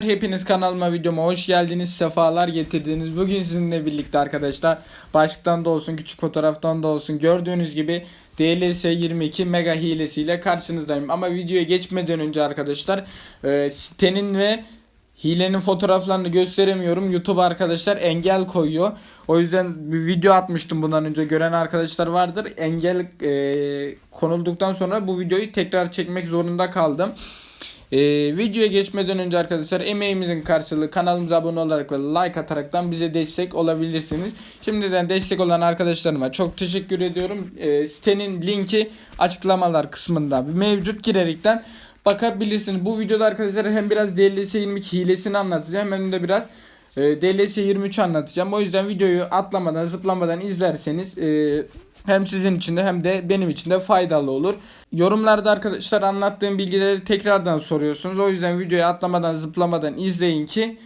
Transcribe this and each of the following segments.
Hepiniz kanalıma videoma hoş geldiniz, sefalar getirdiniz. Bugün sizinle birlikte arkadaşlar başlıktan da olsun, küçük fotoğraftan da olsun gördüğünüz gibi DLS 22 mega hilesiyle karşınızdayım. Ama videoya geçmeden önce arkadaşlar e, sitenin ve hilenin fotoğraflarını gösteremiyorum. YouTube arkadaşlar engel koyuyor. O yüzden bir video atmıştım bundan önce gören arkadaşlar vardır. Engel e, konulduktan sonra bu videoyu tekrar çekmek zorunda kaldım. Ee, videoya geçmeden önce arkadaşlar emeğimizin karşılığı kanalımıza abone olarak ve like ataraktan bize destek olabilirsiniz. Şimdiden destek olan arkadaşlarıma çok teşekkür ediyorum. Ee, sitenin linki açıklamalar kısmında mevcut girerekten bakabilirsiniz. Bu videoda arkadaşlar hem biraz DLS 22 hilesini anlatacağım hem de biraz e, DLS 23 anlatacağım. O yüzden videoyu atlamadan zıplamadan izlerseniz e, hem sizin için de hem de benim için de faydalı olur. Yorumlarda arkadaşlar anlattığım bilgileri tekrardan soruyorsunuz. O yüzden videoyu atlamadan zıplamadan izleyin ki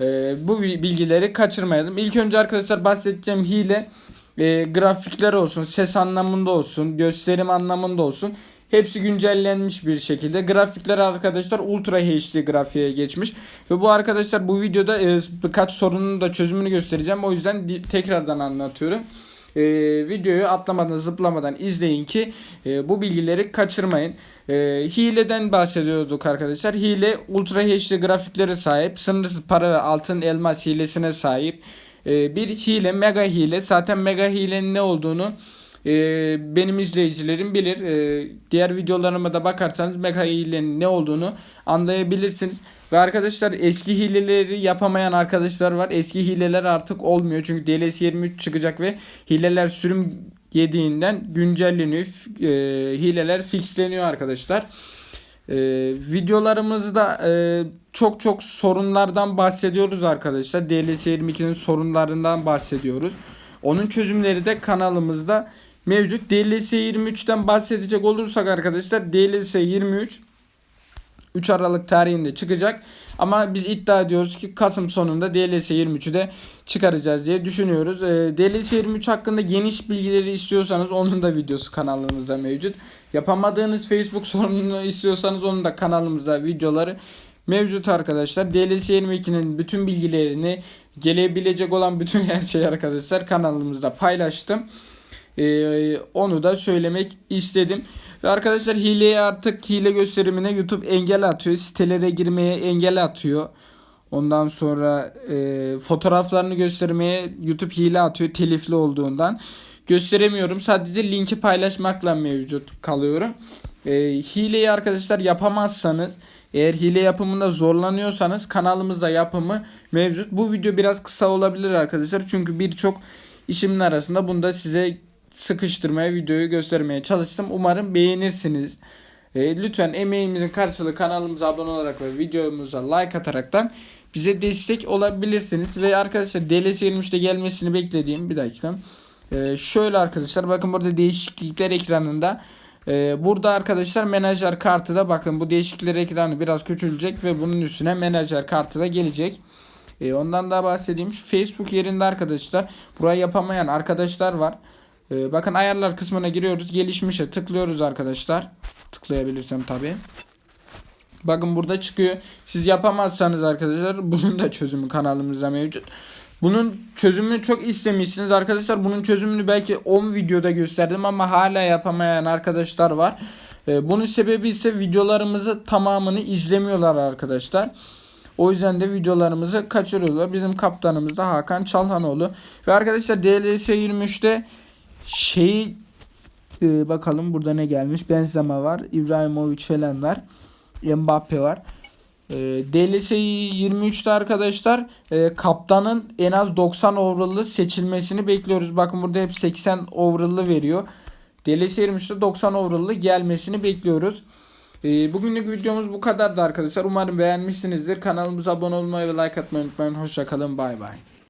e, bu bilgileri kaçırmayalım. İlk önce arkadaşlar bahsedeceğim hile e, grafikler olsun, ses anlamında olsun, gösterim anlamında olsun. Hepsi güncellenmiş bir şekilde. Grafikler arkadaşlar Ultra HD grafiğe geçmiş. Ve bu arkadaşlar bu videoda e, birkaç sorunun da çözümünü göstereceğim. O yüzden tekrardan anlatıyorum e, videoyu atlamadan zıplamadan izleyin ki e, bu bilgileri kaçırmayın. E, hileden bahsediyorduk arkadaşlar. Hile Ultra HD grafikleri sahip. Sınırsız para ve altın elmas hilesine sahip. E, bir hile mega hile. Zaten mega hilenin ne olduğunu e, benim izleyicilerim bilir. E, diğer videolarıma da bakarsanız mega hilenin ne olduğunu anlayabilirsiniz. Ve arkadaşlar eski hileleri yapamayan arkadaşlar var. Eski hileler artık olmuyor. Çünkü DLS 23 çıkacak ve hileler sürüm yediğinden güncelleniyor. E, hileler fixleniyor arkadaşlar. E, videolarımızda e, çok çok sorunlardan bahsediyoruz arkadaşlar. DLS 22'nin sorunlarından bahsediyoruz. Onun çözümleri de kanalımızda mevcut. DLS 23'ten bahsedecek olursak arkadaşlar DLS 23 3 Aralık tarihinde çıkacak. Ama biz iddia ediyoruz ki Kasım sonunda DLS 23'ü de çıkaracağız diye düşünüyoruz. Ee, DLS 23 hakkında geniş bilgileri istiyorsanız onun da videosu kanalımızda mevcut. Yapamadığınız Facebook sorununu istiyorsanız onun da kanalımızda videoları mevcut arkadaşlar. DLS 22'nin bütün bilgilerini gelebilecek olan bütün her şeyi arkadaşlar kanalımızda paylaştım. Ee, onu da söylemek istedim. Ve arkadaşlar hileye artık hile gösterimine YouTube engel atıyor. Sitelere girmeye engel atıyor. Ondan sonra e, fotoğraflarını göstermeye YouTube hile atıyor telifli olduğundan. Gösteremiyorum. Sadece linki paylaşmakla mevcut kalıyorum. E, hileyi arkadaşlar yapamazsanız eğer hile yapımında zorlanıyorsanız kanalımızda yapımı mevcut. Bu video biraz kısa olabilir arkadaşlar. Çünkü birçok işimin arasında bunu da size sıkıştırmaya videoyu göstermeye çalıştım. Umarım beğenirsiniz. E, lütfen emeğimizin karşılığı kanalımıza abone olarak ve videomuza like ataraktan bize destek olabilirsiniz. Ve arkadaşlar DLS 23'te gelmesini beklediğim bir dakika. E, şöyle arkadaşlar bakın burada değişiklikler ekranında. E, burada arkadaşlar menajer kartı da bakın bu değişiklikler ekranı biraz küçülecek ve bunun üstüne menajer kartı da gelecek. E, ondan daha bahsedeyim. Şu Facebook yerinde arkadaşlar burayı yapamayan arkadaşlar var. Ee, bakın ayarlar kısmına giriyoruz. Gelişmişe tıklıyoruz arkadaşlar. Tıklayabilirsem tabi. Bakın burada çıkıyor. Siz yapamazsanız arkadaşlar bunun da çözümü kanalımızda mevcut. Bunun çözümünü çok istemişsiniz arkadaşlar. Bunun çözümünü belki 10 videoda gösterdim ama hala yapamayan arkadaşlar var. Ee, bunun sebebi ise videolarımızı tamamını izlemiyorlar arkadaşlar. O yüzden de videolarımızı kaçırıyorlar. Bizim kaptanımız da Hakan Çalhanoğlu. Ve arkadaşlar DLS 23'te şeyi e, bakalım burada ne gelmiş. Benzema var. İbrahimovic falan var. Mbappe var. E, DLS 23'te arkadaşlar e, kaptanın en az 90 overall'lı seçilmesini bekliyoruz. Bakın burada hep 80 overall'lı veriyor. DLS 23'te 90 overall'lı gelmesini bekliyoruz. E, bugünlük videomuz bu kadardı arkadaşlar. Umarım beğenmişsinizdir. Kanalımıza abone olmayı ve like atmayı unutmayın. Hoşçakalın. Bay bay.